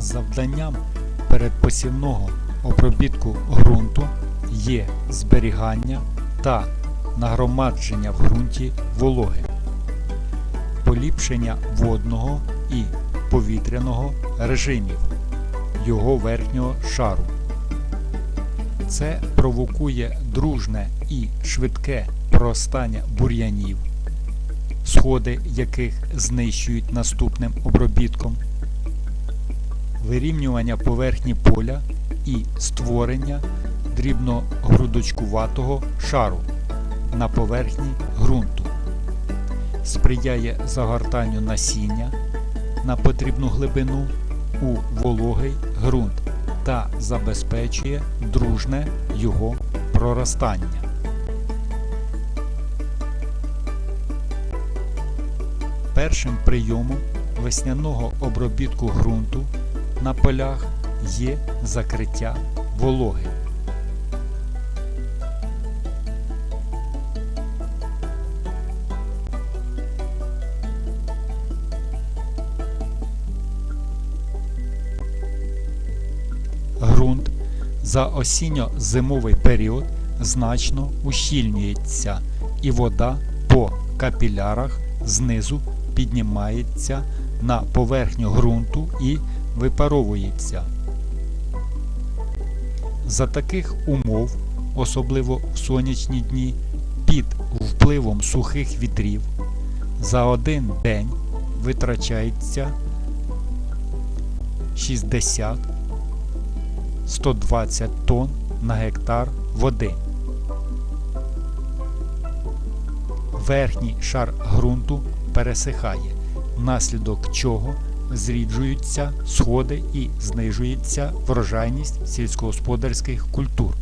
Завданням передпосівного обробітку ґрунту є зберігання та нагромадження в ґрунті вологи, поліпшення водного і повітряного режимів його верхнього шару. Це провокує дружне і швидке проростання бур'янів, сходи яких знищують наступним обробітком, вирівнювання поверхні поля і створення дрібногрудочкуватого шару на поверхні ґрунту, сприяє загортанню насіння на потрібну глибину у вологий ґрунт та забезпечує дружне його проростання. Першим прийомом весняного обробітку ґрунту на полях є закриття вологи. Ґрунт за осінньо-зимовий період значно ущільнюється і вода по капілярах знизу піднімається на поверхню ґрунту і випаровується. За таких умов, особливо в сонячні дні, під впливом сухих вітрів, за один день витрачається 60 120 тонн на гектар води. Верхній шар ґрунту пересихає, внаслідок чого зріджуються сходи і знижується врожайність сільськогосподарських культур.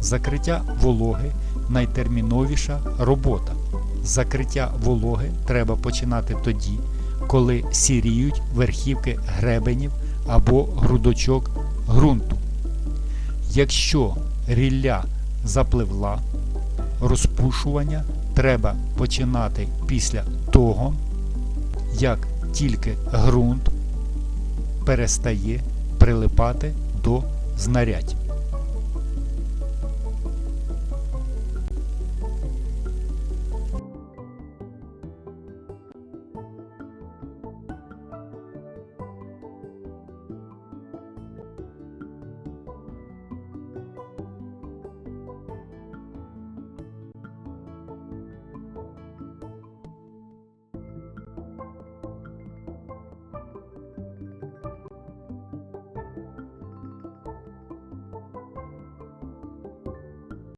Закриття вологи найтерміновіша робота. Закриття вологи треба починати тоді, коли сіріють верхівки гребенів або грудочок ґрунту. Якщо рілля запливла, розпушування треба починати після того, як тільки ґрунт перестає прилипати до знарядь.